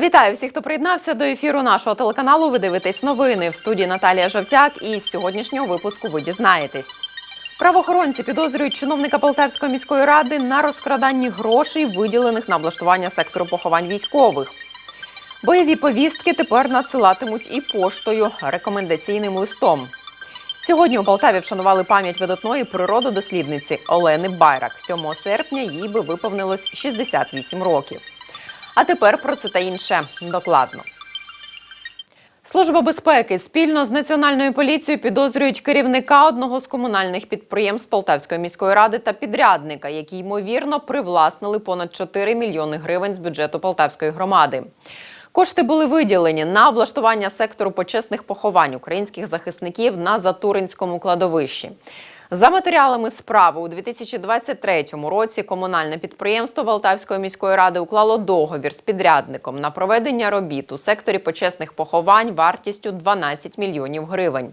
Вітаю всіх, хто приєднався до ефіру нашого телеканалу. Ви дивитесь новини в студії Наталія Жовтяк. І з сьогоднішнього випуску ви дізнаєтесь. Правоохоронці підозрюють чиновника Полтавської міської ради на розкраданні грошей, виділених на облаштування сектору поховань військових. Бойові повістки тепер надсилатимуть і поштою рекомендаційним листом. Сьогодні у Полтаві вшанували пам'ять видатної природодослідниці Олени Байрак. 7 серпня їй би виповнилось 68 років. А тепер про це та інше докладно. Служба безпеки спільно з національною поліцією підозрюють керівника одного з комунальних підприємств Полтавської міської ради та підрядника, які ймовірно привласнили понад 4 мільйони гривень з бюджету Полтавської громади. Кошти були виділені на облаштування сектору почесних поховань українських захисників на Затуринському кладовищі. За матеріалами справи у 2023 році комунальне підприємство Полтавської міської ради уклало договір з підрядником на проведення робіт у секторі почесних поховань вартістю 12 мільйонів гривень.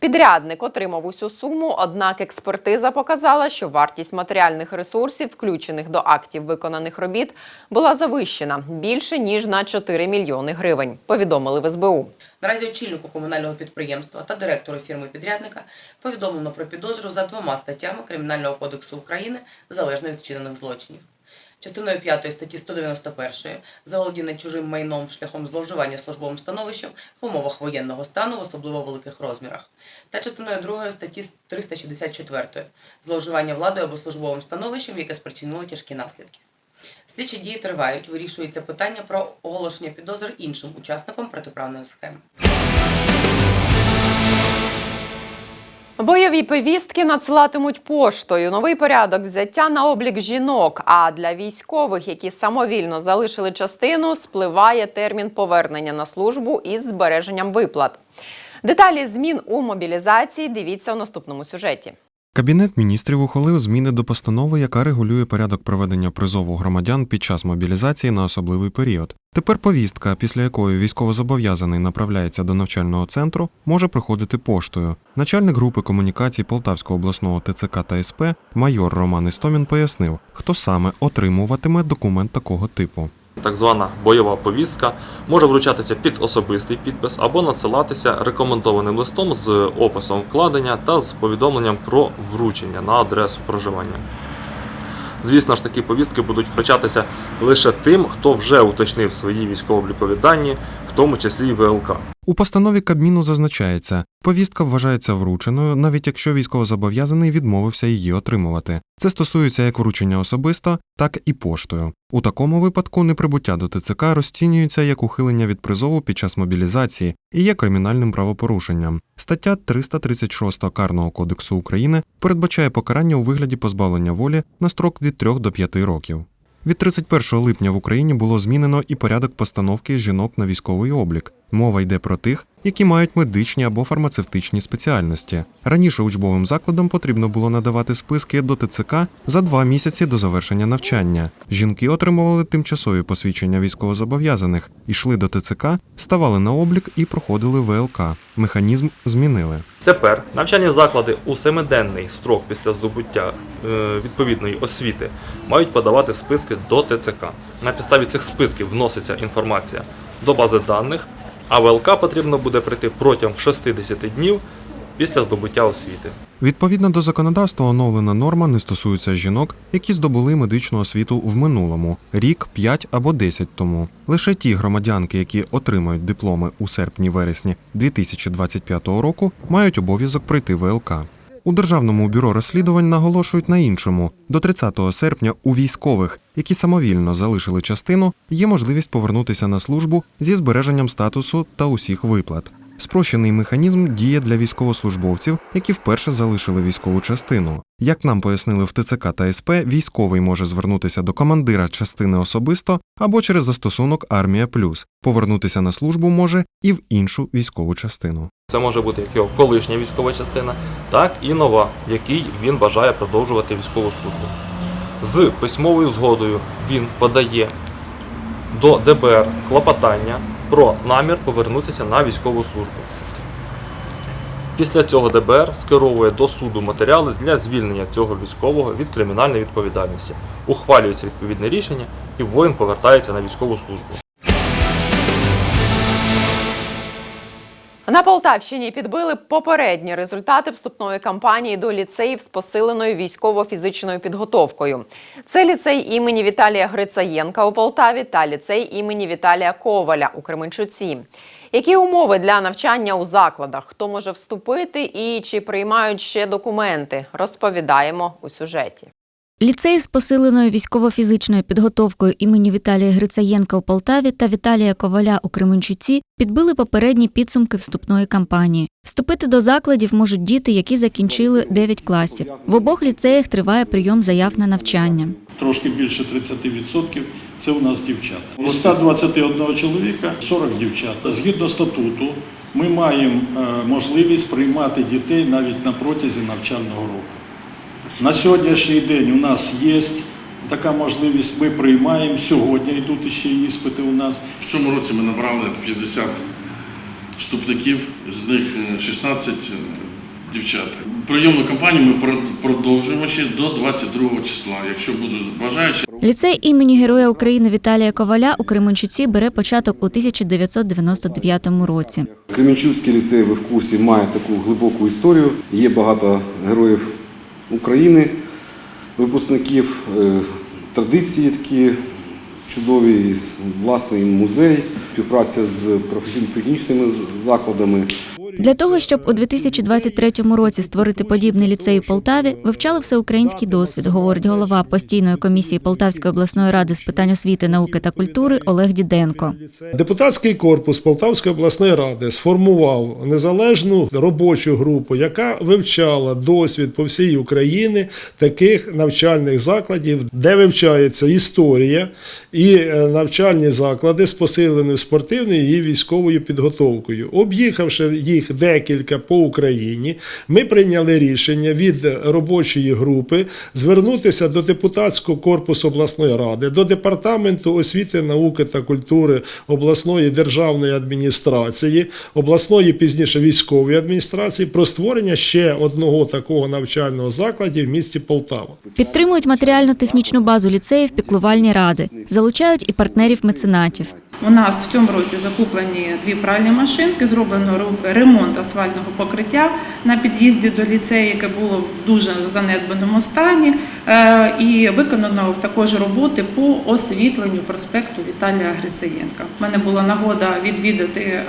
Підрядник отримав усю суму, однак експертиза показала, що вартість матеріальних ресурсів, включених до актів виконаних робіт, була завищена більше ніж на 4 мільйони гривень. Повідомили в СБУ. Наразі очільнику комунального підприємства та директору фірми-підрядника повідомлено про підозру за двома статтями Кримінального кодексу України залежно від вчинених злочинів. Частиною 5 статті 191 заволодіння чужим майном шляхом зловживання службовим становищем в умовах воєнного стану в особливо великих розмірах, та частиною 2 статті 364 зловживання владою або службовим становищем, яке спричинило тяжкі наслідки. Слідчі дії тривають, вирішується питання про оголошення підозр іншим учасникам протиправної схеми. Бойові повістки надсилатимуть поштою. Новий порядок взяття на облік жінок. А для військових, які самовільно залишили частину, спливає термін повернення на службу із збереженням виплат. Деталі змін у мобілізації дивіться у наступному сюжеті. Кабінет міністрів ухвалив зміни до постанови, яка регулює порядок проведення призову громадян під час мобілізації на особливий період. Тепер повістка, після якої військовозобов'язаний направляється до навчального центру, може приходити поштою. Начальник групи комунікацій Полтавського обласного ТЦК та СП майор Роман Істомін пояснив, хто саме отримуватиме документ такого типу. Так звана бойова повістка може вручатися під особистий підпис або надсилатися рекомендованим листом з описом вкладення та з повідомленням про вручення на адресу проживання. Звісно ж, такі повістки будуть вручатися лише тим, хто вже уточнив свої військово-облікові дані, тому числі й ВЛК. У постанові Кабміну зазначається, повістка вважається врученою, навіть якщо військовозобов'язаний відмовився її отримувати. Це стосується як вручення особисто, так і поштою. У такому випадку неприбуття до ТЦК розцінюється як ухилення від призову під час мобілізації і є кримінальним правопорушенням. Стаття 336 Карного кодексу України передбачає покарання у вигляді позбавлення волі на строк від 3 до 5 років. Від 31 липня в Україні було змінено і порядок постановки жінок на військовий облік. Мова йде про тих, які мають медичні або фармацевтичні спеціальності. Раніше учбовим закладам потрібно було надавати списки до ТЦК за два місяці до завершення навчання. Жінки отримували тимчасові посвідчення військовозобов'язаних, йшли до ТЦК, ставали на облік і проходили ВЛК. Механізм змінили. Тепер навчальні заклади у семиденний строк після здобуття е, відповідної освіти мають подавати списки до ТЦК. На підставі цих списків вноситься інформація до бази даних, а ВЛК потрібно буде прийти протягом 60 днів після здобуття освіти. Відповідно до законодавства, оновлена норма не стосується жінок, які здобули медичну освіту в минулому рік, 5 або 10 тому. Лише ті громадянки, які отримають дипломи у серпні-вересні 2025 року, мають обов'язок пройти ВЛК. У Державному бюро розслідувань наголошують на іншому. До 30 серпня у військових, які самовільно залишили частину, є можливість повернутися на службу зі збереженням статусу та усіх виплат. Спрощений механізм діє для військовослужбовців, які вперше залишили військову частину. Як нам пояснили в ТЦК та СП, військовий може звернутися до командира частини особисто або через застосунок Армія Плюс. Повернутися на службу може і в іншу військову частину. Це може бути як його колишня військова частина, так і нова, в якій він бажає продовжувати військову службу. З письмовою згодою він подає до ДБР клопотання про намір повернутися на військову службу. Після цього ДБР скеровує до суду матеріали для звільнення цього військового від кримінальної відповідальності. Ухвалюється відповідне рішення і воїн повертається на військову службу. На Полтавщині підбили попередні результати вступної кампанії до ліцеїв з посиленою військово-фізичною підготовкою. Це ліцей імені Віталія Грицаєнка у Полтаві та ліцей імені Віталія Коваля у Кременчуці. Які умови для навчання у закладах? Хто може вступити і чи приймають ще документи? Розповідаємо у сюжеті. Ліцеї з посиленою військово-фізичною підготовкою імені Віталія Грицаєнка у Полтаві та Віталія Коваля у Кременчуці підбили попередні підсумки вступної кампанії. Вступити до закладів можуть діти, які закінчили 9 класів. В обох ліцеях триває прийом заяв на навчання. Трошки більше 30% це у нас дівчата. З 121 чоловіка 40 дівчат. Згідно статуту, ми маємо е, можливість приймати дітей навіть на протязі навчального року. На сьогоднішній день у нас є така можливість, ми приймаємо. Сьогодні йдуть ще іспити у нас. В цьому році ми набрали 50 вступників, з них е, 16 дівчат. Прийомну кампанію ми прод- продовжуємо ще до 22 числа, якщо будуть бажаючі. Ліцей імені Героя України Віталія Коваля у Кременчуці бере початок у 1999 році. Кременчуцький ліцей, ви в курсі, має таку глибоку історію. Є багато героїв України, випускників, е, традиції такі чудові, власний музей, співпраця з професійно-технічними закладами. Для того, щоб у 2023 році створити подібний ліцей у Полтаві, вивчали всеукраїнський досвід, говорить голова постійної комісії Полтавської обласної ради з питань освіти, науки та культури Олег Діденко. Депутатський корпус Полтавської обласної ради сформував незалежну робочу групу, яка вивчала досвід по всій Україні таких навчальних закладів, де вивчається історія і е, навчальні заклади з посиленою спортивною і військовою підготовкою. Об'їхавши їх декілька по Україні, ми прийняли рішення від робочої групи звернутися до депутатського корпусу обласної ради, до департаменту освіти, науки та культури обласної державної адміністрації, обласної пізніше військової адміністрації про створення ще одного такого навчального закладу в місті Полтава. Підтримують матеріально-технічну базу ліцеїв піклувальні ради, залучають і партнерів-меценатів. У нас в цьому році закуплені дві пральні машинки, зроблено ру- ремонт асфальтного покриття на під'їзді до ліцею, яке було в дуже занедбаному стані, Е, і виконано також роботи по освітленню проспекту Віталія Грицеєнка. У мене була нагода відвідати е,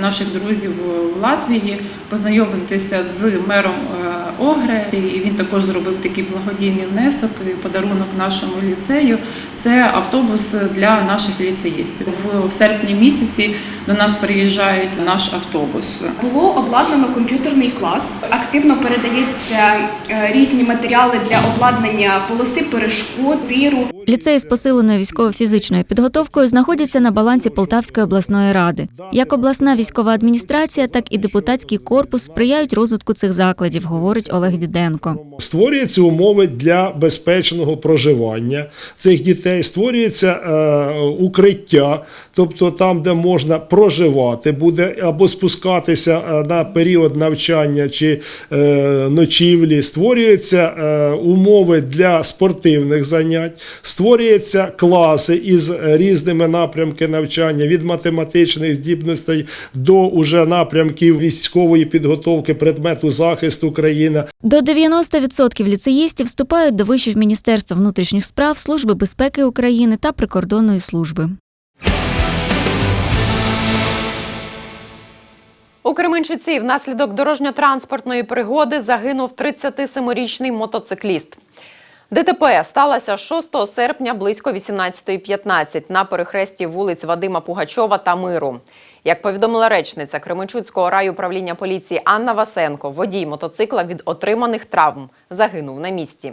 наших друзів в Латвії, познайомитися з мером е, Огре. І він також зробив такий благодійний внесок і подарунок нашому ліцею. Це автобус для наших ліцеїстів. В серпні місяці до нас приїжджають наш автобус. Було обладнано комп'ютерний клас. Активно передається е, різні матеріали для обладнання полоси перешкод, тиру. Ліцеї з посиленою військово-фізичною підготовкою знаходяться на балансі Полтавської обласної ради. Як обласна військова адміністрація, так і депутатський корпус сприяють розвитку цих закладів, говорить Олег Діденко. Створюються умови для безпечного проживання цих дітей, створюється е, укриття, тобто там, де можна проживати, буде або спускатися е, на період навчання чи е, ночівлі, створюються е, умови для спортивних занять, створюються класи із різними напрямками навчання від математичних здібностей до уже напрямків військової підготовки предмету захисту країни. До 90% ліцеїстів вступають до вишів Міністерства внутрішніх справ, Служби безпеки України та прикордонної служби. У Кременчуці внаслідок дорожньо-транспортної пригоди загинув 37-річний мотоцикліст. ДТП сталося 6 серпня близько 18.15 на перехресті вулиць Вадима Пугачова та Миру. Як повідомила речниця Кременчуцького райуправління поліції Анна Васенко, водій мотоцикла від отриманих травм загинув на місці.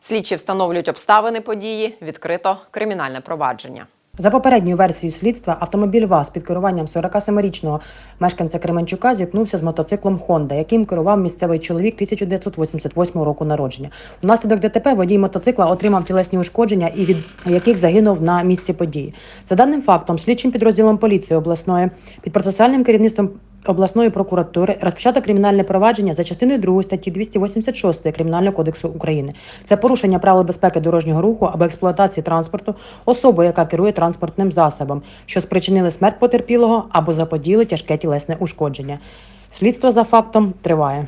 Слідчі встановлюють обставини події, відкрито кримінальне провадження. За попередньою версією слідства, автомобіль ВАЗ під керуванням 47-річного мешканця Кременчука зіткнувся з мотоциклом Honda, яким керував місцевий чоловік 1988 року народження. Внаслідок ДТП водій мотоцикла отримав тілесні ушкодження і від яких загинув на місці події. За даним фактом, слідчим підрозділом поліції обласної під процесуальним керівництвом обласної прокуратури розпочато кримінальне провадження за частиною 2 статті 286 Кримінального кодексу України. Це порушення правил безпеки дорожнього руху або експлуатації транспорту особою, яка керує транспортним засобом, що спричинили смерть потерпілого або заподіли тяжке тілесне ушкодження. Слідство за фактом триває.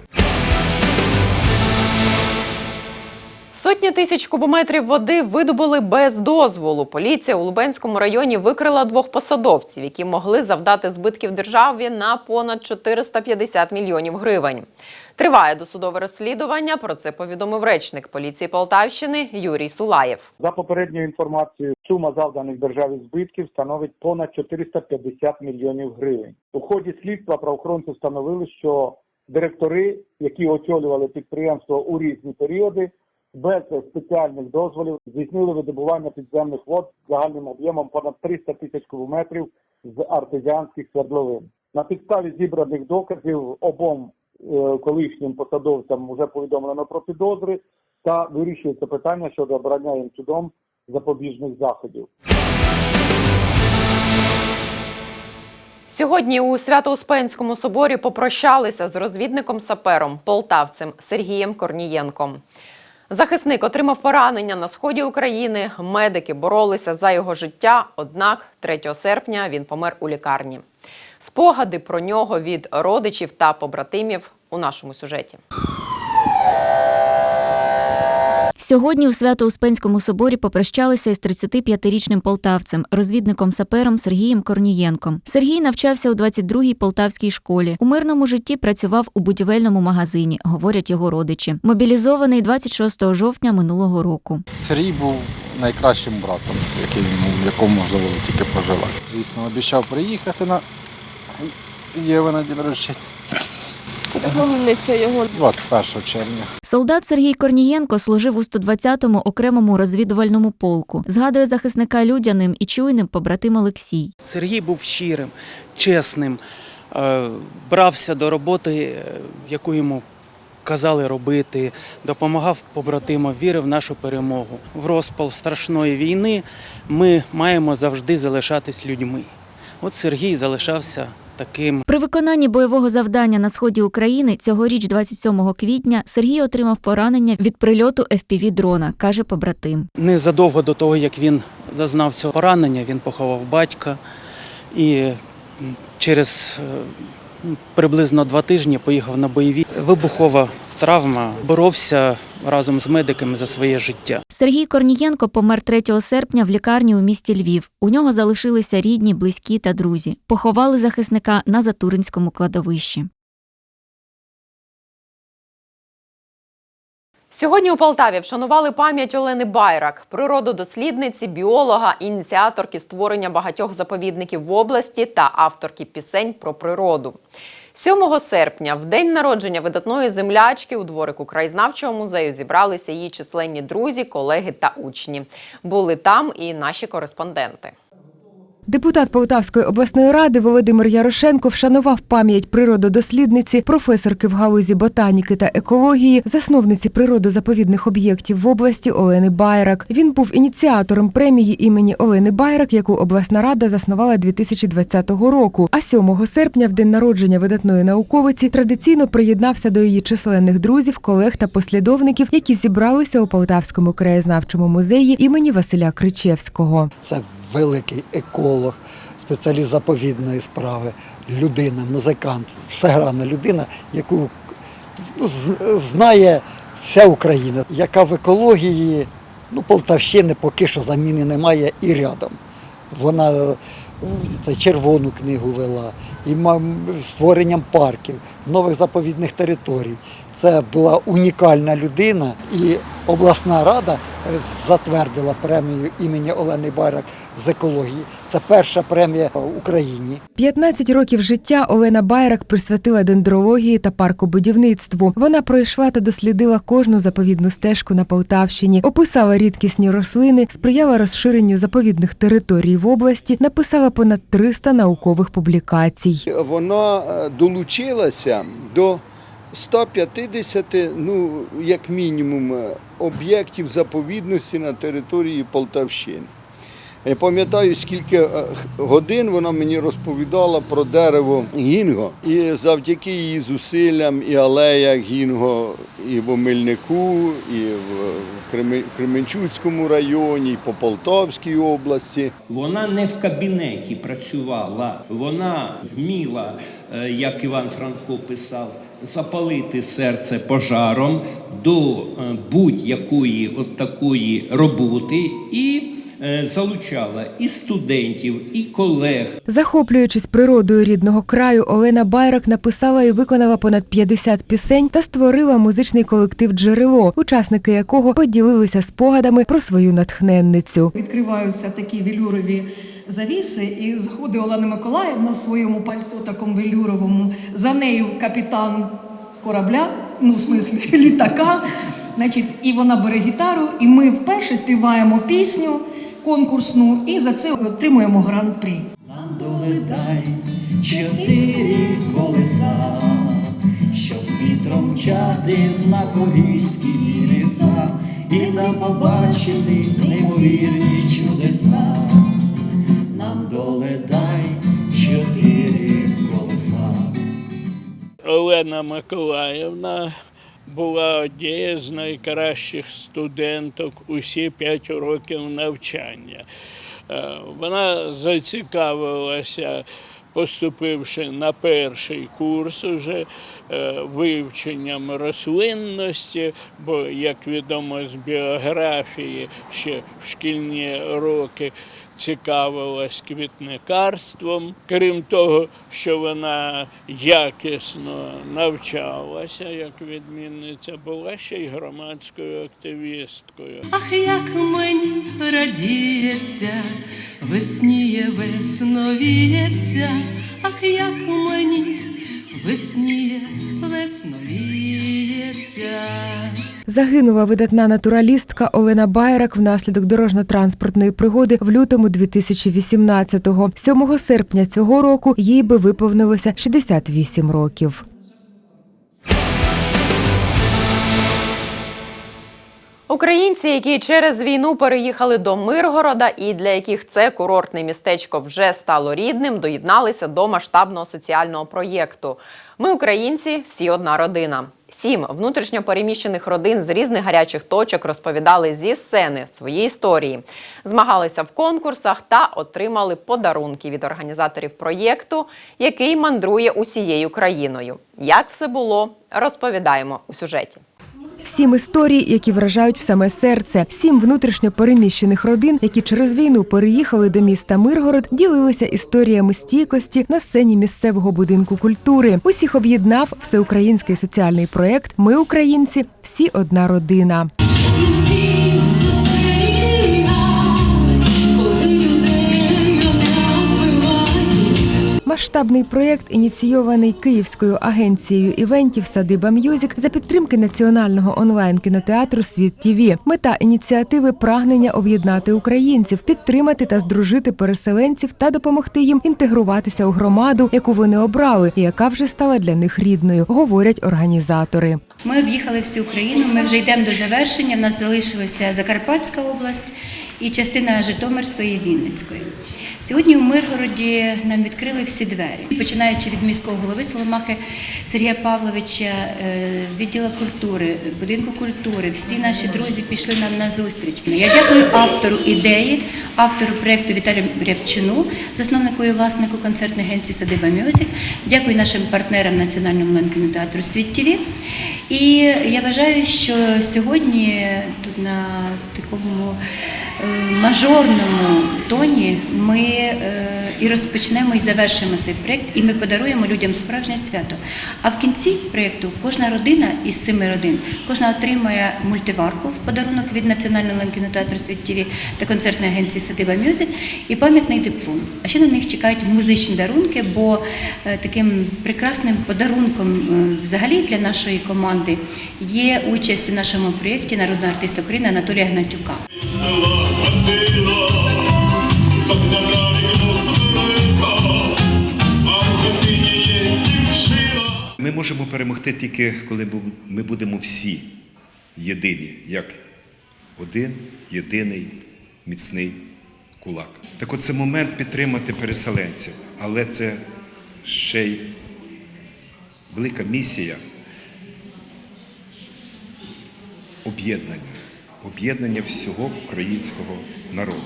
Сотні тисяч кубометрів води видобули без дозволу. Поліція у Лубенському районі викрила двох посадовців, які могли завдати збитків державі на понад 450 мільйонів гривень. Триває досудове розслідування. Про це повідомив речник поліції Полтавщини Юрій Сулаєв. За попередньою інформацією, сума завданих державі збитків становить понад 450 мільйонів гривень. У ході слідства правоохоронці встановили, що директори, які очолювали підприємство у різні періоди, без спеціальних дозволів здійснили видобування підземних вод загальним об'ємом понад 300 тисяч кубометрів з артезіанських свердловин. На підставі зібраних доказів обом е, колишнім посадовцям вже повідомлено про підозри та вирішується питання щодо обрання їм судом запобіжних заходів. Сьогодні у Свято-Успенському соборі попрощалися з розвідником-сапером полтавцем Сергієм Корнієнком. Захисник отримав поранення на сході України. Медики боролися за його життя. Однак 3 серпня він помер у лікарні. Спогади про нього від родичів та побратимів у нашому сюжеті. Сьогодні у Свято-Успенському соборі попрощалися із 35-річним полтавцем, розвідником-сапером Сергієм Корнієнком. Сергій навчався у 22-й полтавській школі. У мирному житті працював у будівельному магазині, говорять його родичі. Мобілізований 26 жовтня минулого року. Сергій був найкращим братом, який йому, якому можливо тільки пожелати. Звісно, обіцяв приїхати на Єви на день рождення. Племінниця його 21 червня. Солдат Сергій Корнієнко служив у 120-му окремому розвідувальному полку. Згадує захисника людяним і чуйним побратим Олексій. Сергій був щирим, чесним, е, брався до роботи, е, яку йому казали робити, допомагав побратимам, вірив в нашу перемогу. В розпал страшної війни ми маємо завжди залишатись людьми. От Сергій залишався таким. При виконанні бойового завдання на сході України цьогоріч, 27 квітня, Сергій отримав поранення від прильоту fpv дрона, каже побратим. Незадовго до того, як він зазнав цього поранення, він поховав батька і через е, приблизно два тижні поїхав на бойові. Вибухова травма, боровся разом з медиками за своє життя. Сергій Корнієнко помер 3 серпня в лікарні у місті Львів. У нього залишилися рідні, близькі та друзі. Поховали захисника на Затуринському кладовищі. Сьогодні у Полтаві вшанували пам'ять Олени Байрак, природодослідниці, біолога, ініціаторки створення багатьох заповідників в області та авторки пісень про природу. 7 серпня, в день народження видатної землячки, у дворику краєзнавчого музею зібралися її численні друзі, колеги та учні. Були там і наші кореспонденти. Депутат Полтавської обласної ради Володимир Ярошенко вшанував пам'ять природодослідниці, професорки в галузі ботаніки та екології, засновниці природозаповідних об'єктів в області Олени Байрак. Він був ініціатором премії імені Олени Байрак, яку обласна рада заснувала 2020 року. А 7 серпня, в день народження видатної науковиці, традиційно приєднався до її численних друзів, колег та послідовників, які зібралися у Полтавському краєзнавчому музеї імені Василя Кричевського. Це великий еколог, спеціаліст заповідної справи, людина, музикант, всеграна людина, яку ну, знає вся Україна, яка в екології ну, Полтавщини поки що заміни немає і рядом. Вона червону книгу вела, і створенням парків, нових заповідних територій. Це була унікальна людина, і обласна рада затвердила премію імені Олени Байрак з екології. Це перша премія в Україні. 15 років життя Олена Байрак присвятила дендрології та паркобудівництву. Вона пройшла та дослідила кожну заповідну стежку на Полтавщині, описала рідкісні рослини, сприяла розширенню заповідних територій в області, написала понад 300 наукових публікацій. Вона е, долучилася до 150, ну, як мінімум, е, об'єктів заповідності на території Полтавщини. Я пам'ятаю, скільки е, годин вона мені розповідала про дерево гінго. І завдяки її зусиллям і алея гінго і в Омельнику, і в Кремен- Кременчуцькому районі, і по Полтавській області. Вона не в кабінеті працювала, вона вміла, е, як Іван Франко писав, запалити серце пожаром до е, будь-якої от такої роботи і залучала і студентів, і колег, Захоплюючись природою рідного краю, Олена Байрак написала і виконала понад 50 пісень та створила музичний колектив Джерело, учасники якого поділилися спогадами про свою натхненницю. Відкриваються такі велюрові завіси, і заходить Олена Миколаївна в своєму пальто такому велюровому. За нею капітан корабля, ну в смислі літака. Значить, і вона бере гітару, і ми вперше співаємо пісню конкурсну, і за це отримуємо гран-прі. Долетай чотири колеса, щоб з вітром мчати на поліські ліса і там побачити неймовірні чудеса. Нам долетай чотири колеса. Олена Миколаївна була однією з найкращих студенток усі п'ять років навчання. Е, Вона зацікавилася, поступивши на перший курс уже е, вивченням рослинності, бо, як відомо з біографії, ще в шкільні роки цікавилась квітникарством. Крім того, що вона якісно навчалася як відмінниця, була ще й громадською активісткою. Ах, як мені радіється, весніє весновіється, ах, як мені весніє весновіється. Загинула видатна натуралістка Олена Байрак внаслідок дорожньо-транспортної пригоди в лютому 2018-го. 7 серпня цього року їй би виповнилося 68 років. Українці, які через війну переїхали до Миргорода і для яких це курортне містечко вже стало рідним, доєдналися до масштабного соціального проєкту. Ми, українці, всі одна родина. Сім внутрішньо переміщених родин з різних гарячих точок розповідали зі сцени свої історії, змагалися в конкурсах та отримали подарунки від організаторів проєкту, який мандрує усією країною. Як все було, розповідаємо у сюжеті. Сім історій, які вражають в саме серце. Сім внутрішньо переміщених родин, які через війну переїхали до міста Миргород, ділилися історіями стійкості на сцені місцевого будинку культури. Усіх об'єднав всеукраїнський соціальний проект Ми українці, всі одна родина. Масштабний проєкт ініційований Київською агенцією івентів Садиба М'юзік за підтримки національного онлайн кінотеатру Світ ТІВІ. Мета ініціативи прагнення об'єднати українців, підтримати та здружити переселенців та допомогти їм інтегруватися у громаду, яку вони обрали, і яка вже стала для них рідною, говорять організатори. Ми об'їхали всю Україну. Ми вже йдемо до завершення. В нас залишилася Закарпатська область і частина Житомирської і Вінницької. Сьогодні у Миргороді нам відкрили всі двері, починаючи від міського голови Соломахи Сергія Павловича, е, відділу культури, будинку культури. Всі наші друзі пішли нам на зустріч. Я дякую автору ідеї, автору проєкту Віталію Рябчину, засновнику і власнику концертної агенції Садиба Мюзик. Дякую нашим партнерам Національному онлайн-кінотеатру Світ ТВ. І я вважаю, що сьогодні тут на такому е, мажорному тоні ми е, і розпочнемо і завершимо цей проєкт, і ми подаруємо людям справжнє свято. А в кінці проєкту кожна родина із семи родин, кожна отримає мультиварку в подарунок від Національного онлайн-кінотеатру Світ ТВ та концертної агенції Садиба Мюзик і пам'ятний диплом. А ще на них чекають музичні дарунки, бо е, таким прекрасним подарунком е, взагалі для нашої команди є участь у нашому проєкті народного артиста України Анатолія Гнатюка. Можемо перемогти тільки, коли ми будемо всі єдині, як один єдиний міцний кулак. Так от це момент підтримати переселенців, але це ще й велика місія об'єднання, об'єднання всього українського народу.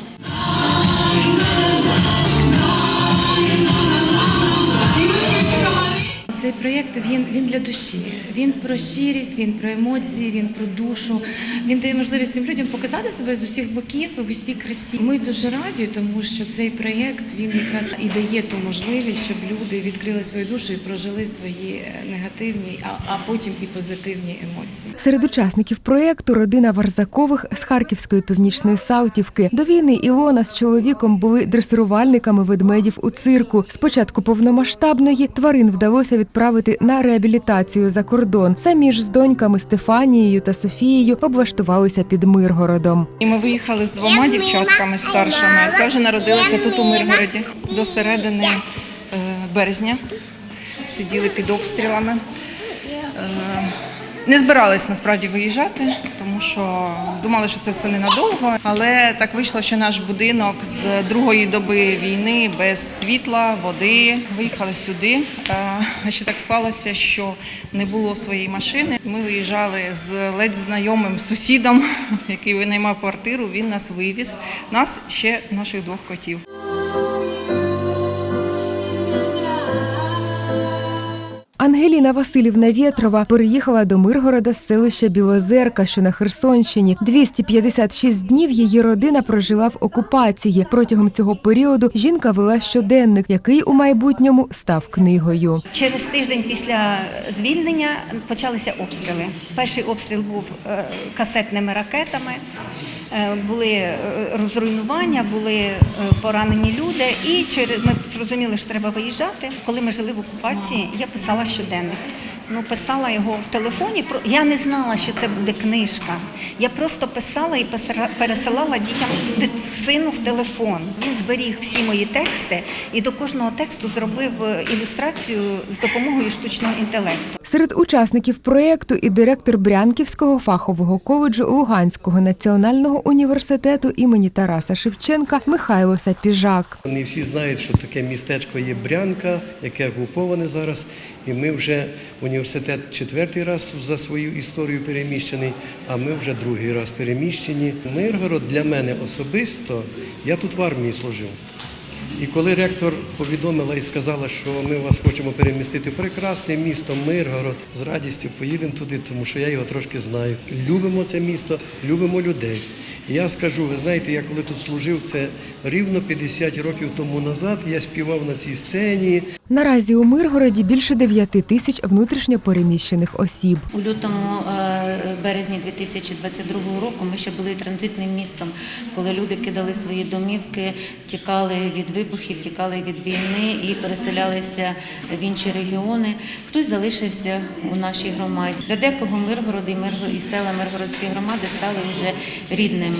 Цей проєкт він, він для душі. Він про щирість, він про емоції, він про душу. Він дає можливість цим людям показати себе з усіх боків в усій красі. Ми дуже раді, тому що цей проєкт він якраз і дає ту можливість, щоб люди відкрили свою душу і прожили свої е, негативні, а, а потім і позитивні емоції. Серед учасників проєкту родина Варзакових з Харківської північної Салтівки. До війни Ілона з чоловіком були дресирувальниками ведмедів у цирку. Спочатку повномасштабної тварин вдалося відправити на реабілітацію за кордон. Самі ж з доньками Стефанією та Софією облаштувалися під Миргородом. І ми виїхали з двома дівчатками старшими. Це вже народилося тут у Миргороді до середини е, березня. Сиділи під обстрілами. Не збирались насправді виїжджати, тому що думали, що це все ненадовго. Але так вийшло, що наш будинок з другої доби війни без світла, води виїхали сюди. Е, ще так склалося, що не було своєї машини. Ми виїжджали з ледь знайомим сусідом, який винаймав квартиру. Він нас вивіз. Нас ще наших двох котів. Ангеліна Васильівна Вєтрова переїхала до Миргорода з селища Білозерка, що на Херсонщині. 256 днів її родина прожила в окупації. Протягом цього періоду жінка вела щоденник, який у майбутньому став книгою. Через тиждень після звільнення почалися обстріли. Перший обстріл був е, касетними ракетами, були е, розруйнування, були е, поранені люди. І через ми зрозуміли, що треба виїжджати. Коли ми жили в окупації, я писала щоденник. Ну, писала його в телефоні. Про- Я не знала, що це буде книжка. Я просто писала і пересилала дітям сину в телефон. Він зберіг всі мої тексти і до кожного тексту зробив е, ілюстрацію з допомогою штучного інтелекту. Серед учасників проєкту і директор Брянківського фахового коледжу Луганського національного університету імені Тараса Шевченка Михайло Сапіжак. Не всі знають, що таке містечко є Брянка, яке окуповане зараз. І ми вже університет четвертий раз за свою історію переміщений, а ми вже другий раз переміщені. Миргород для мене особисто, я тут в армії служив. І коли ректор повідомила і сказала, що ми вас хочемо перемістити в прекрасне місто Миргород, з радістю поїдемо туди, тому що я його трошки знаю. Любимо це місто, любимо людей. Я скажу, ви знаєте, я коли тут служив, це рівно 50 років тому назад. Я співав на цій сцені. Наразі у Миргороді більше 9 тисяч внутрішньопереміщених осіб. У лютому е, березні 2022 року ми ще були транзитним містом, коли люди кидали свої домівки, тікали від вибухів, тікали від війни і переселялися в інші регіони. Хтось залишився у нашій громаді. Для декого Миргород і Миргород і села Миргородської громади стали вже рідними,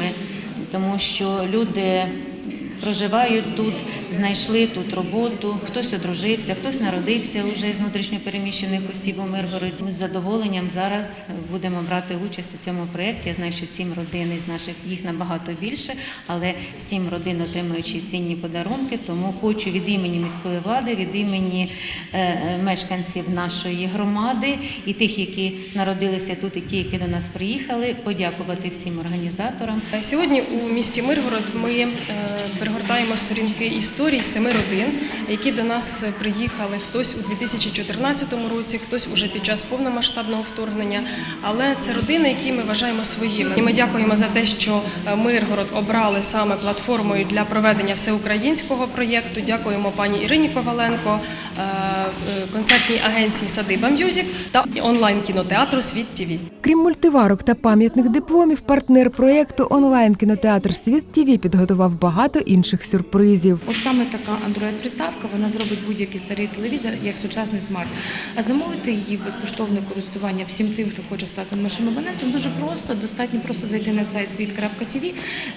тому що люди проживають тут, знайшли тут роботу, хтось одружився, хтось народився вже з внутрішньопереміщених осіб у Миргороді. Ми з задоволенням зараз будемо брати участь у цьому проєкті. Я знаю, що сім родин із наших їх набагато більше, але сім родин отримуючи цінні подарунки. Тому хочу від імені міської влади, від імені е, е, мешканців нашої громади і тих, які народилися тут, і ті, які до нас приїхали, подякувати всім організаторам. Сьогодні у місті Миргород ми перегортаємо сторінки історій семи родин, які до нас приїхали хтось у 2014 році, хтось уже під час повномасштабного вторгнення. Але це родини, які ми вважаємо своїми. І ми дякуємо за те, що е, Миргород обрали саме платформою для проведення всеукраїнського проєкту. Дякуємо пані Ірині Коваленко, е, е, концертній агенції Садиба М'юзік та онлайн кінотеатру Світ ТІВІ. Крім мультиварок та пам'ятних дипломів, партнер проєкту онлайн кінотеатр Світ ТІВІ підготував багато інших сюрпризів. От саме така Android-приставка, вона зробить будь-який старий телевізор як сучасний смарт. А замовити її в безкоштовне користування всім тим, хто хоче стати нашим абонентом, дуже просто. Достатньо просто зайти на сайт світ.тв,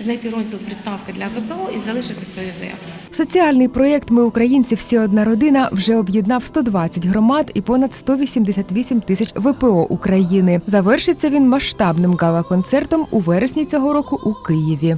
знайти розділ приставка для ВПО і залишити свою заявку. Соціальний проєкт Ми українці всі одна родина вже об'єднав 120 громад і понад 188 тисяч ВПО України. Завершиться він масштабним гала-концертом у вересні цього року у Києві.